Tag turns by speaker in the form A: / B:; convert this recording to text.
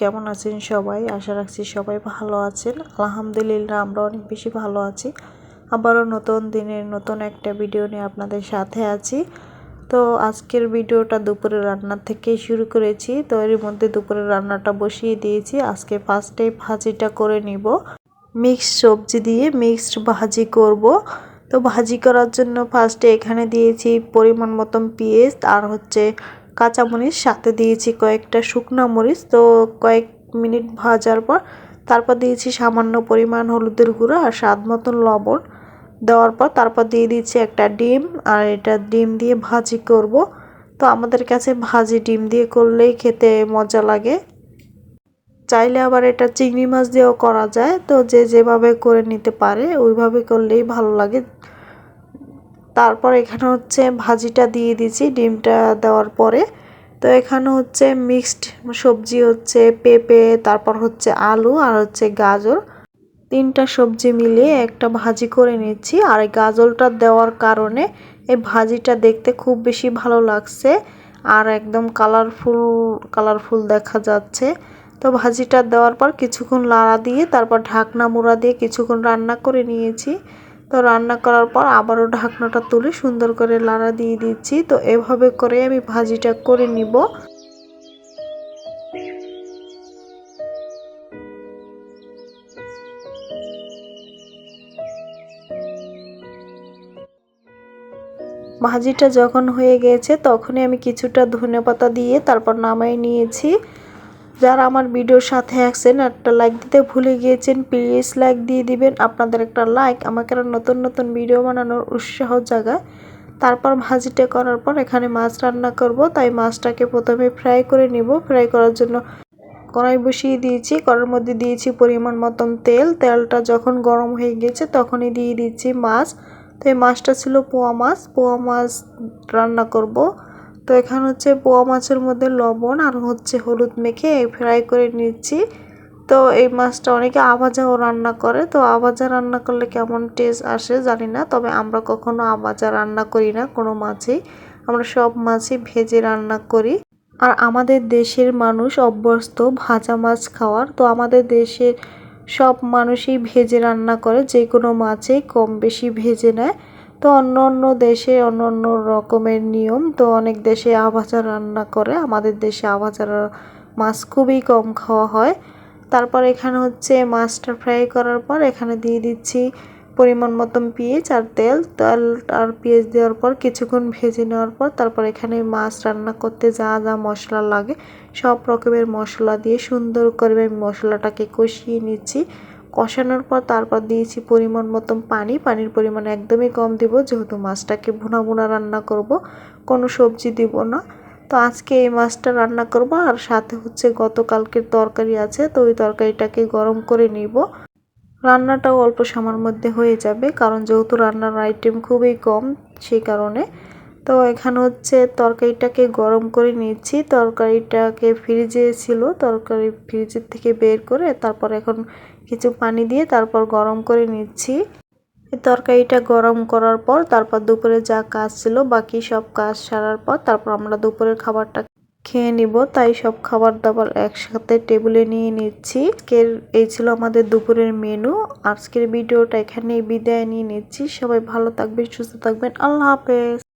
A: কেমন আছেন সবাই? আশা রাখছি সবাই ভালো আছেন। আলহামদুলিল্লাহ আমরা অনেক বেশি ভালো আছি। আবারও নতুন দিনের নতুন একটা ভিডিও নিয়ে আপনাদের সাথে আছি। তো আজকের ভিডিওটা দুপুরের রান্না থেকে শুরু করেছি। তো এর মধ্যে দুপুরের রান্নাটা বসিয়ে দিয়েছি। আজকে ফার্স্টে ভাজিটা করে নিব। মিক্সড সবজি দিয়ে মিক্সড ভাজি করব। তো ভাজি করার জন্য ফার্স্টে এখানে দিয়েছি পরিমাণ মতন পেঁয়াজ আর হচ্ছে কাঁচামরিচ, সাথে দিয়েছি কয়েকটা শুকনো মরিচ। তো কয়েক মিনিট ভাজার পর তারপর দিয়েছি সামান্য পরিমাণ হলুদের গুঁড়ো আর স্বাদ মতন লবণ। দেওয়ার পর তারপর দিয়ে দিচ্ছি একটা ডিম আর এটা ডিম দিয়ে ভাজি করব। তো আমাদের কাছে ভাজি ডিম দিয়ে করলেই খেতে মজা লাগে। চাইলে আবার এটা চিংড়ি মাছ দিয়েও করা যায়। তো যে যেভাবে করে নিতে পারে, ওইভাবে করলেই ভালো লাগে। তারপর এখানে হচ্ছে ভাজিটা দিয়ে দিচ্ছি ডিমটা দেওয়ার পরে। তো এখানে হচ্ছে মিক্সড সবজি হচ্ছে পেঁপে, তারপর হচ্ছে আলু আর হচ্ছে গাজর। তিনটা সবজি মিলিয়ে একটা ভাজি করে নিচ্ছি আর গাজরটা দেওয়ার কারণে এই ভাজিটা দেখতে খুব বেশি ভালো লাগছে আর একদম কালারফুল কালারফুল দেখা যাচ্ছে। তো ভাজিটা দেওয়ার পর কিছুক্ষণ লাড়া দিয়ে, তারপর ঢাকনা মুড়া দিয়ে কিছুক্ষণ রান্না করে নিয়েছি। তো রান্না করার পর আবারও ঢাকনাটা তুলে সুন্দর করে লাড়া দিয়ে দিচ্ছি। তো এভাবে করে আমি ভাজিটা করে নিব। ভাজিটা যখন হয়ে গেছে, তখনই আমি কিছুটা ধনে পাতা দিয়ে তারপর নামাই নিয়েছি। যারা আমার ভিডিওর সাথে আছেন, একটা লাইক দিতে ভুলে গিয়েছেন প্লিজ লাইক দিয়ে দিবেন। আপনাদের একটা লাইক আমাকে নতুন নতুন ভিডিও বানানোর উৎসাহ জায়গায় তারপর ভাজিটা করার পর এখানে মাছ রান্না করব, তাই মাছটাকে প্রথমে ফ্রাই করে নিব। ফ্রাই করার জন্য কড়াই বসিয়ে দিয়েছি। কড়ার মধ্যে দিয়েছি পরিমাণ মতন তেল। তেলটা যখন গরম হয়ে গেছে, তখনই দিয়ে দিচ্ছি মাছ। তো এই মাছটা ছিল পোয়া মাছ। পোয়া মাছ রান্না করব। তো এখানে হচ্ছে পোয়া মাছের মধ্যে লবণ আর হচ্ছে হলুদ মেখে ফ্রাই করে নিচ্ছি। তো এই মাছটা অনেকে আভাজাও রান্না করে, তো আভাজা রান্না করলে কেমন টেস্ট আসে জানি না, তবে আমরা কখনো আভাজা রান্না করি না কোনো মাছেই। আমরা সব মাছই ভেজে রান্না করি। আর আমাদের দেশের মানুষ অভ্যস্ত ভাজা মাছ খাওয়ার, তো আমাদের দেশের সব মানুষই ভেজে রান্না করে, যে কোনো মাছেই কম বেশি ভেজে নেয়। তো অন্য অন্য দেশে অন্য অন্য রকমের নিয়ম। তো অনেক দেশে আভাজা রান্না করে, আমাদের দেশে আভাজার মাছ খুবই কম খাওয়া হয়। তারপর এখানে হচ্ছে মাছটা ফ্রাই করার পর এখানে দিয়ে দিচ্ছি পরিমাণ মতন পেঁয়াজ আর তেল। তেল আর পেঁয়াজ দেওয়ার পর কিছুক্ষণ ভেজে নেওয়ার পর তারপর এখানে মাছ রান্না করতে যা যা মশলা লাগে, সব রকমের মশলা দিয়ে সুন্দর করে আমি মশলাটাকে কষিয়ে নিচ্ছি। কষানোর পর তারপর দিয়েছি পরিমাণ মতন পানি। পানির পরিমাণ একদমই কম দিব, যেহেতু মাছটাকে ভুনা ভুনা রান্না করব, কোনো সবজি দিব না। তো আজকে এই মাছটা রান্না করব, আর সাথে হচ্ছে গতকালকের তরকারি আছে, তো ওই তরকারিটাকে গরম করে নিব। রান্নাটাও অল্প সময়ের মধ্যে হয়ে যাবে, কারণ যেহেতু রান্নার আইটেম খুবই কম, সেই কারণে তো এখানে হচ্ছে তরকারিটাকে গরম করে নিচ্ছি। তরকারিটাকে ফ্রিজে ছিল, তরকারি ফ্রিজের থেকে বের করে তারপর এখন কিছু পানি দিয়ে তারপর গরম করে নিচ্ছি। তরকারিটা গরম করার পর তারপর দুপুরে যা কাজ ছিল বাকি সব কাজ সারার পর তারপর আমরা দুপুরের খাবারটা খেয়ে নিব। তাই সব খাবার দাবার একসাথে টেবিলে নিয়ে নিচ্ছি। আজকের এই ছিল আমাদের দুপুরের মেনু। আজকের ভিডিওটা এখানেই বিদায় নিয়ে নিচ্ছি। সবাই ভালো থাকবেন, সুস্থ থাকবেন। আল্লাহ হাফেজ।